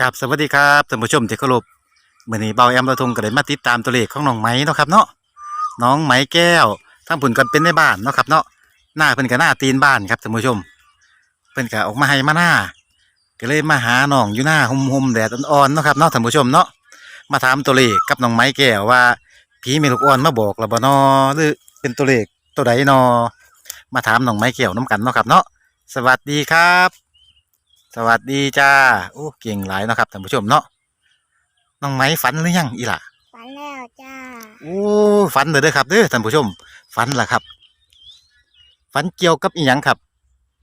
กับสวัสดีครับท่านผู้ชมที่เคารพมื้อนี้เบาแอมเราทงก็ได้มาติดตามตัวเลขของน้องไหมเนาะครับเนาะน้องไหมแก้วทั้งผุนกันเป็นในบ้านเนาะครับเนาะหน้าเพิ่นก็หน้าตีนบ้านครับท่านผู้ชม เพิ่นก็ออกมาให้มาหน้า ก็เลยมาหาน้องอยู่หน้าห่มๆแดดอ่อนๆเนาะครับเนาะท่านผู้ชมเนาะมาถามตัวเลขกับน้องไหมแก้วว่าผีเมลูกอ่อนมาบอกแล้วบ่นอหรือเป็นตัวเลขตัวใดนอมาถามน้องไหมแก้วน้กันเนาะครับเนาะสวัสดีครับ สวัสดีจ้าโอ้เก่งหลายเนาะครับท่านผู้ชมเนาะน้องไหมฝันหรือยังอีหล่ะฝันแล้วจ้าโอ้ฝันเด้อเด้อครับเด้อท่านผู้ชมฝันล่ะครับฝันเกี่ยวกับอีหยังครับ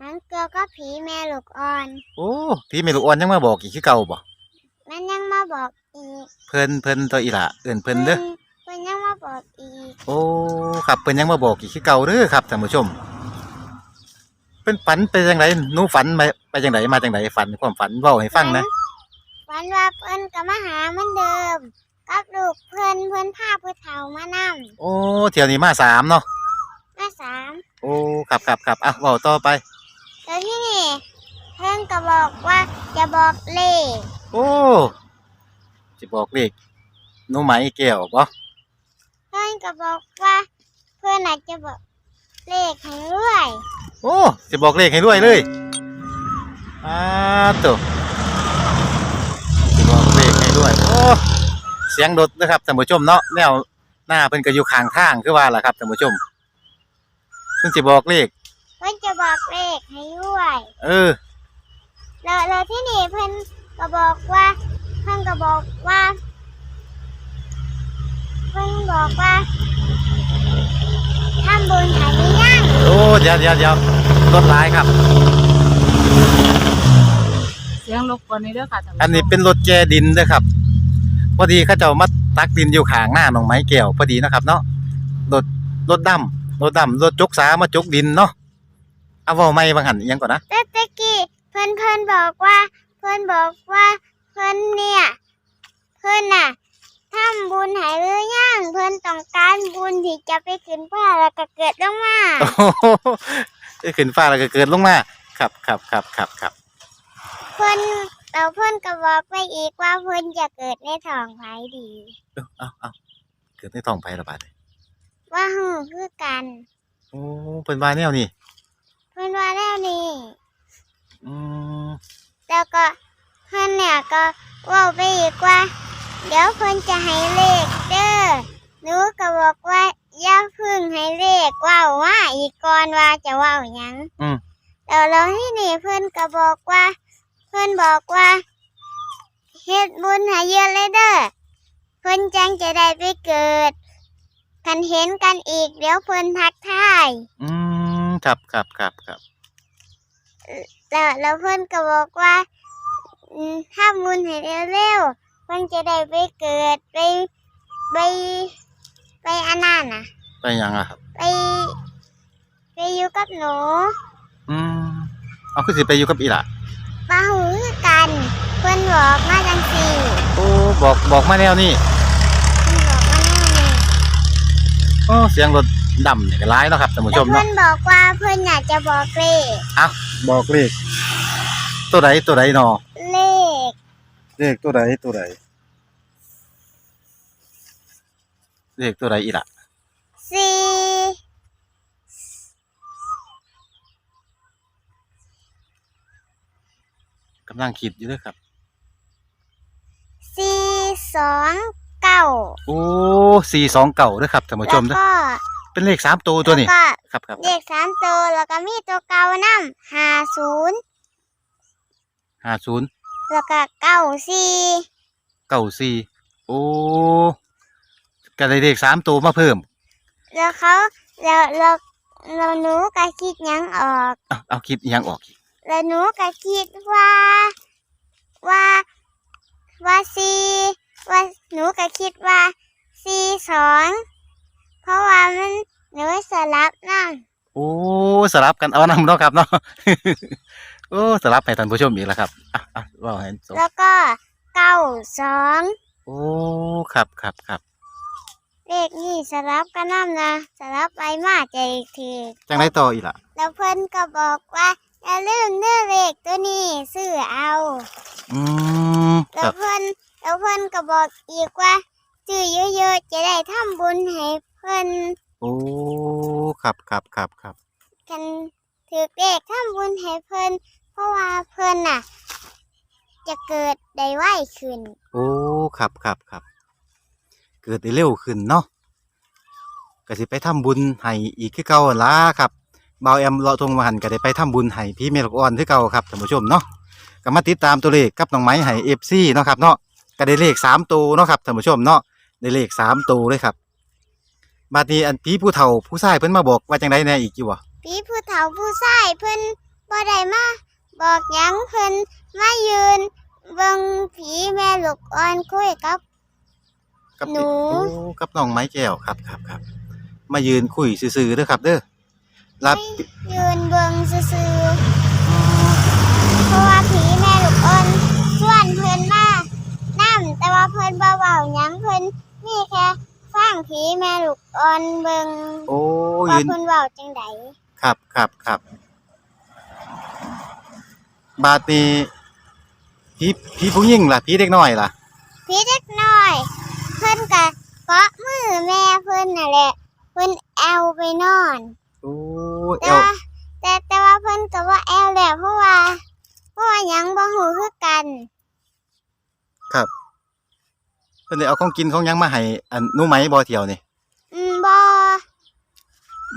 มันเกี่ยวกับผีแม่ลูกอ่อน โอ้พี่เมลูกอ่อนยังมาบอกอีกคือเก่าบ่มันยังมาบอกอีกเพิ่นเพิ่นตัวอีหล่ะเอิ่นเพิ่นเด้อเพิ่นยังมาบอกอีกโอ้ครับเพิ่นยังมาบอกอีกคือเก่าเด้อครับท่านผู้ชม เพิ่นฝันไปจังไดหนูฝันมาไปจังไดมาจังไดฝันความฝันเว้าให้ฟังนะฝันว่าเพิ่นก็มาหาเหมือนเดิมกับลูกเพิ่นเพิ่นพาผู้เฒ่ามานำโอ้เที่ยวนี้มาสามเนาะมาสามโอ้ครับครับครับอะเว้าต่อไปแล้วที่นี่เพิ่นก็บอกว่าจะบอกเลขโอ้สิบอกเลขหนูไหมแก้วบ่เพิ่นก็บอกว่า เพิ่นอาจจะบอกเลขให้ด้วย โอ้สิบอกเลขให้รวยเลยอ้าตัวสิบอกเลขให้รวยโอ้เสียงรถนะครับท่านผู้ชมเนาะแนวหน้าเพิ่นก็อยู่ข้างทางคือว่าล่ะครับท่านผู้ชมเพิ่นสิบอกเลขเพิ่นจะบอกเลขให้ด้วยเออแล้วแล้วที่นี่เพิ่นก็บอกว่าเพิ่นก็บอกว่าเพิ่นบอกว่าทำบุญหายยังโอ้เดี๋ยวเดี๋ยวเดี๋ยว รถหลายครับ เสียงรบกวนในเด้อค่ะท่านผู้ชมอันนี้เป็นรถแกดินเด้อครับพอดีเขาเจ้ามาตักดินอยู่ข้างหน้าหนองไม้แก้วพอดีนะครับ เนาะรถรถดำรถดำรถจกสามาจกดินเนาะเอาเว้าไม่บางหันอิหยังก่อนนะแต่ตะกี้เพิ่นเพิ่นบอกว่า เพิ่นบอกว่าเพิ่นเนี่ย เพิ่นน่ะ ทำบุญหายหรือยังเพิ่นต้องการบุญที่จะไปขึ้นฟ้าแล้วก็เกิดลงมาโอ้โหเอ้ยขึ้นฟ้าแล้วก็เกิดลงมาครับครับครับครับครับเพิ่นแล้วเพิ่นก็บอกไปอีกว่าเพิ่นจะเกิดในท้องไผดี เอ้าเอาเอาเกิดในท้องไผระบาดเลยว่าหูคือกัน โอ้เป็นว่าแนวนี่เพิ่นว่าแล้วนี่อืมแล้วก็เพิ่นเนี่ยก็เว่าไปอีกว่า เดี๋ยวเพิ่นจะให้เลขเด้อหนูก็บอกว่าอย่าเพึ่งให้เลขเว้าว่าอีกก่อนว่าจะเว้าหยังอืม แล้วแล้วที่นี่เพิ่นก็บอกว่า เพิ่นบอกว่าเฮ็ดบุญให้เยอะเลยเด้อเพิ่นจังจะได้ไปเกิด กันเห็นกันอีกเดี๋ยวเพิ่นทักทาย อืมครับครับครับครับแล้วแล้วเพื่อนก็บอกว่าอืมถ้าบุญให้เร็ว ๆเพื่อนจะได้ไปเกิดไปไปไปอันนั้นน่ะ ไปหยังอะครับ ไป ไปอยู่กับหนูอืมเอาคือสิไปอยู่กับอีหล่ะปาหูคือกัน เพื่อนบอกมาจังสี่โอ้บอกบอกมาแนวนี้เพื่อนบอกมาแน่นี่โอ้เสียงรถดำเนี่ยก็ร้ายเนาะครับท่านผู้ชแล้วมเพื่อเนาะนบอกว่าเพื่อนอยากจะบอกเลขเอาบอกเลขตัวใดตัวใดนอ เลข เลขตัวใดตัวใดเลขตัวใดอีหล่ะสี่กำลังคิดอยู่เด้วยครับสี่สองเก้าโอ้สี่สองเก่าเด้อครับท่านผู้ชแล้วมเด้อก็เป็นเลขสามตัวตัวนี้ แล้วก็ครับครับเลขสามตัวแล้วก็มีตัวเก่านํห้าศูนย์ห้าศูนย์ แล้วก็เก้าสี่เก้าสี่โอ้ก็ได้เลขสามตัวมาเพิ่ม แล้วเขาแล้วแล้วแล้วหนูก็คิดหยังออก เอาเอาคิดอิหยังออกอีกแล้วหนูก็คิดว่า ว่าว่าสี่ว่าหนูก็คิดว่าสี่สองเพราะว่ามันหนูสลับนั่ง โอ้สลับกันเอานำเนาะครับเนาะ โอ้สลับให้ท่านผู้ชมอีกแล้วครับอะอะว่าให้สมแล้วก็เก้าสองโอ้ครับครับครับเลขนี่สลับกันนั่นะสลับไปมาใจทีจังไรต่ออีกล่ะแล้วเพิ่นก็บอกว่าอย่าลืมเนื้อเลขตัวนี้ซื้อเอาอืมพิ่นก็บอกอีกว่าซื้อเยอะๆจะได้ทำบุญให้เพิ่นโอ้ครับครับครับครับกันถือเลขทำบุญให้เพิ่น เพราะว่าเพิ่นน่ะ จะเกิดได้ไวขึ้น โอ้ครับครับครับ เกิดได้เร็วขึ้นเนาะก็สิไปทำบุญให้อีกคือเก่าหั่นล่ะครับบ่าวแอมเลาะทงมาหันก็ได้ไปทำบุญให้พี่เมลกอ่อนคือเก่าครับท่านผู้ชมเนาะก็มาติดตามตัวเลขกับน้องไม้ให้ FC เนาะครับเนาะก็ได้เลขสามตัวเนาะครับท่านผู้ชมเนาะได้เลขสามตัวเลยครับบัดนี้อันพี่ผู้เฒ่าผู้ชายเพิ่นมาบอกว่าจังไดแหน่อีกอยู่บ่พี่ผู้เฒ่าผู้ชายเพิ่นบ่ได้มา บอกหยังเพิ่นมายืนเบิ่งผีแม่ลูกอ่อนคุยกับ กับหนู โอ้กับน้องไม้แก้วครับครับครับมายืนคุยซื่อๆเด้อครับ เด้อรับยืนเบิ่งซื่อๆเพราะว่าผีแม่ลูกอ่อนชวนเพิ่นมานํแต่ว่าเพิ่นบ่เว้าหยังเพิ่นมีแค่ฟังผีแม่ลูกอ่อนเบิ่งโอ้ว่ายืนเพิ่นเว้าจังไดครับครับครับ บาดนี้พี่พี่ผู้หญิงล่ะพี่เด็กน้อยล่ะผีเด็กน้อยเพิ่นก็เกาะมือแม่เพิ่นนั่นแหละ เพิ่นแอวไปนอน โอ้เอแต่วว่าแต่แต่ว่าเพิ่นก็ว่าแอลแล้วเพราะว่า เพราะว่าหยังบ่ฮู้คือกันครับเพิ่นได้เอาของกินของหยังมาให้อันหนูไหมบ่เที่ยวนี่อืมบ่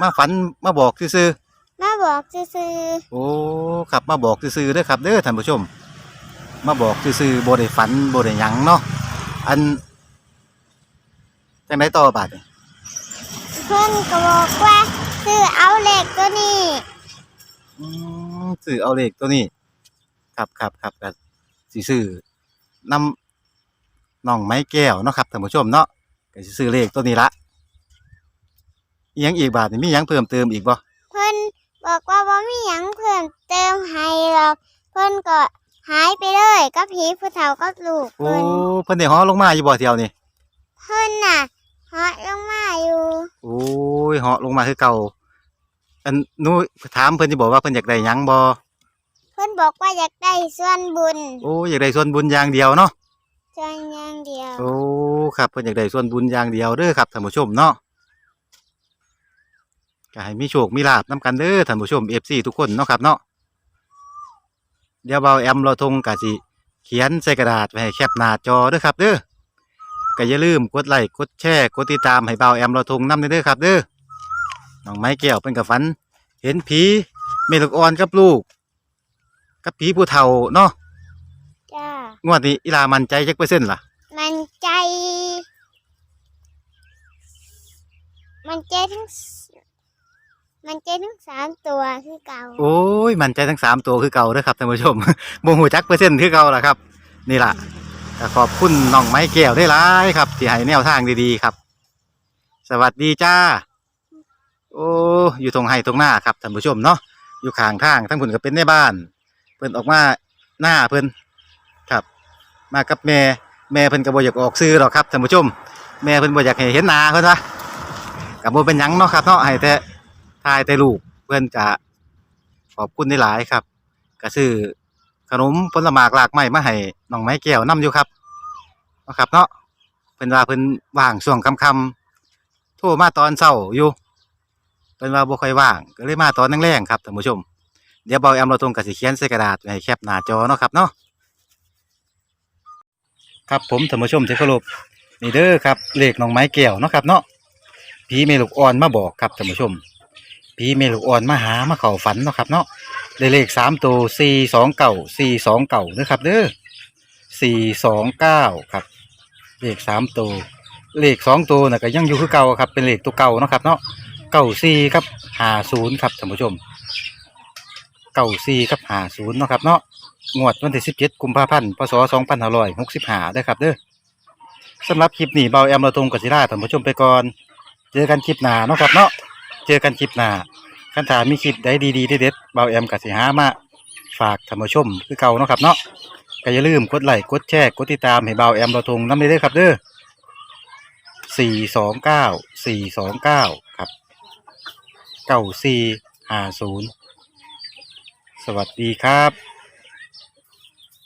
มาฝันมาบอกซื่อมา บอกซื่อๆโอ้ครับมาบอกซื่อๆเด้อครับเด้อท่านผู้ชม มาบอกซื่อๆบ่ได้ฝันบ่ได้หยังเนาะอันจังไดต่อบาดนี้ๆเพิ่นก็บอกว่าซื้อเอาเลขตัวนี้อืมซื้อเอาเลขตัวนี้ ครับครับครับก็สิซื้อนำน้องไม้แก้วเนาะครับท่านผู้ชมเนาะก็สิซื้อเลขตัวนี้ละอีหยังอีกบาทนี่มีหยังเพิ่มเติมอีกบ่ เพิ่น บอกว่าบ่มีหยังเพิ่มเติมให้หรอกเพิ่นก็หายไปเลยกับผีผู้เฒ่ากับลูกโอ้เพิ่นเพิ่นได้ฮ้อลงมาอยู่บ่เที่ยวนี่เพิ่นน่ะเหาะลงมาอยู่โอ้ยเหาะลงมาคือเก่า อันหนูถามเพิ่นสิบอกว่าเพิ่นอยากได้หยังบ่เพิ่นบอกว่าอยากได้ส่วนบุญโอ้อยากได้ส่วนบุญอย่างเดียวเนาะ ส่วนอย่างเดียว โอ้ ครับเพิ่นอยากได้ส่วนบุญอย่างเดียวเด้อครับท่านผู้ชมเนาะ ก็ให้มีโชคมีลาภนํกันเด้อท่านผู้ชม FC ทุกคนเนาะครับเนาะเดี๋ยวเบาแอมเราทงกะสิเขียนใส่กระดาษไว้ให้แคปหน้าจอเด้อครับเด้อก็อย่าลืมกดไลค์กดแชร์กดติดตามให้เบาแอมเราทงนำเด้อครับเด้อน้องไม้แก้วเป็นกับฝัน เห็นผีเมลูกอ่อนกับลูก กับผีผู้เฒ่าเนาะจ้างวดนี้อีลามันใจจักเปอร์เซ็นต์ล่ะ มันใจ มันใจทั้งส มันใจทั้งสามตัวคือเก่าโอ้ยมันใจทั้งสามตัวคือเก่าเด้อครับท่านผู้ชมโมหูจักเปอร์เซ็นต์คือเก่าล่ะครับ นี่ล่ะก็ขอบคุณน้องไม้แก้วได้หลายครับที่ให้แนวทางดีๆครับ สวัสดีจ้า โอ้อยู่ตรงไห้ตรงหน้าครับท่านผู้ชมเนาะอยู่ข้างทางทั้งผุนก็เป็นในบ้าน เพิ่นออกมาหน้าเพิ่นครับ มากับแม่แม่เพิ่นก็บ่อยากออกซื้อหรอกครับท่านผู้ชม แม่เพิ่นบ่อยากให้เห็นหน้าเพิ่นวะก็บ่เป็นหยังเนาะครับเนาะให้แต่ ทายแต่ลูกเพิ่อนก็ขอบคุณได้หลายครับก็ซื้อขนมผลไม้หลากไม้มาให้น้องไม้แก้วนํอยู่ครับนะครับเนาะเพิ่นว่าเพิ่นว่างช่วงค่ำๆโทรมาตอนเช้าอยู่เพิ่นว่าบ่ค่อยว่างก็เลยมาตอนแรงๆครับท่านผู้ชม เดี๋ยวเบาแอมเราตรงกับสิเขียนใส่กระดาษไว้ให้แคปหน้าจอเนาะครับเนาะครับผมท่านผู้ชมที่เคารพนี่เด้อครับเลขน้องไม้แก้วเนาะครับเนาะผีเมลูกอ่อนมาบอกครับท่านผู้ชม ผีเมลูกอ่อนมาหามาเข้าฝันเนาะครับเนาะได้เลขสามตัวสี่สองเก่าสี่สองเก่าเด้อครับเด้อสี่สองเก้าครับ เลขสามตัวเลขสองตัวน่ะก็ยังอยู่คือเก่าครับเป็นเลขตัวเก่าเนาะครับเนาะเก้าสี่ครับหาศูนย์ครับท่านผู้ชมเก้าสี่กับหาศูนย์เนาะครับเนาะงวดวันที่สิบเจ็ดกุมภาพันธ์พศสองพันห้าร้อยหกสิบห้าได้ครับเด้อสำหรับคลิปนี้เบาแอมเราตรงกับศิลาท่านผู้ชมไปก่อน เจอกันคลิปหน้าเนาะครับเนาะ เจอกันคลิปหน้าคันถามมีคลิปใดดีๆเด็ดๆเบาแอมกับสิหามาฝากท่านผู้ชมคือเก่าเนาะครับเนาะก็อย่าลืมกดไลค์กดแชร์กดติดตามให้เบาแอมเราทงน้ำเด้อครับเด้อสี่สองเก้าสี่สองเก้าครับเก้าสี่ห้าศูนย์สวัสดีครับ